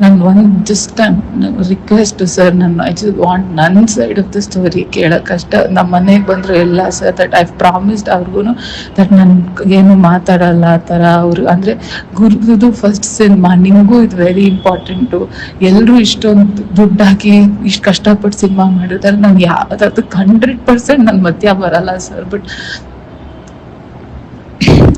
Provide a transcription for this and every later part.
ನಾನು ಒಂದು just request sir ನಾನು ಐ ಜಸ್ಟ್ ವಾಂಟ್ ನನ್ನ ಸೈಡ್ ಆಫ್ ದ ಸ್ಟೋರಿ ಕೇಳಕ್ಕಷ್ಟ ನಮ್ಮ ಮನೆಗೆ ಬಂದ್ರು ಎಲ್ಲ ಸರ್ ದಟ್ ಐ ಪ್ರಾಮಿಸ್ಡ್ ಅವ್ರಿಗೂ ದಟ್ ನನ್ ಏನು ಮಾತಾಡಲ್ಲ ಆ ಥರ ಅವ್ರು. ಅಂದರೆ ಗುರುದು ಫಸ್ಟ್ ಸಿನಿಮಾ ನಿಮಗೂ ಇದು ವೆರಿ ಇಂಪಾರ್ಟೆಂಟು ಎಲ್ಲರೂ ಇಷ್ಟೊಂದು ದುಡ್ಡು ಹಾಕಿ ಇಷ್ಟು ಕಷ್ಟಪಟ್ಟು ಸಿನಿಮಾ ಮಾಡಿದ್ರೆ ನಾನು ಯಾವ್ದಾದ್ರು ಹಂಡ್ರೆಡ್ ಪರ್ಸೆಂಟ್ ನನ್ನ ಮಧ್ಯ ಬರಲ್ಲ sir but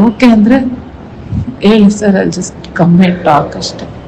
ಓಕೆ ಅಂದ್ರೆ ಹೇಳಿ ಸರ್ ಅಲ್ಲಿ ಜಸ್ಟ್ ಕಮ್ಮಿ ಟಾಕ್ ಅಷ್ಟೇ.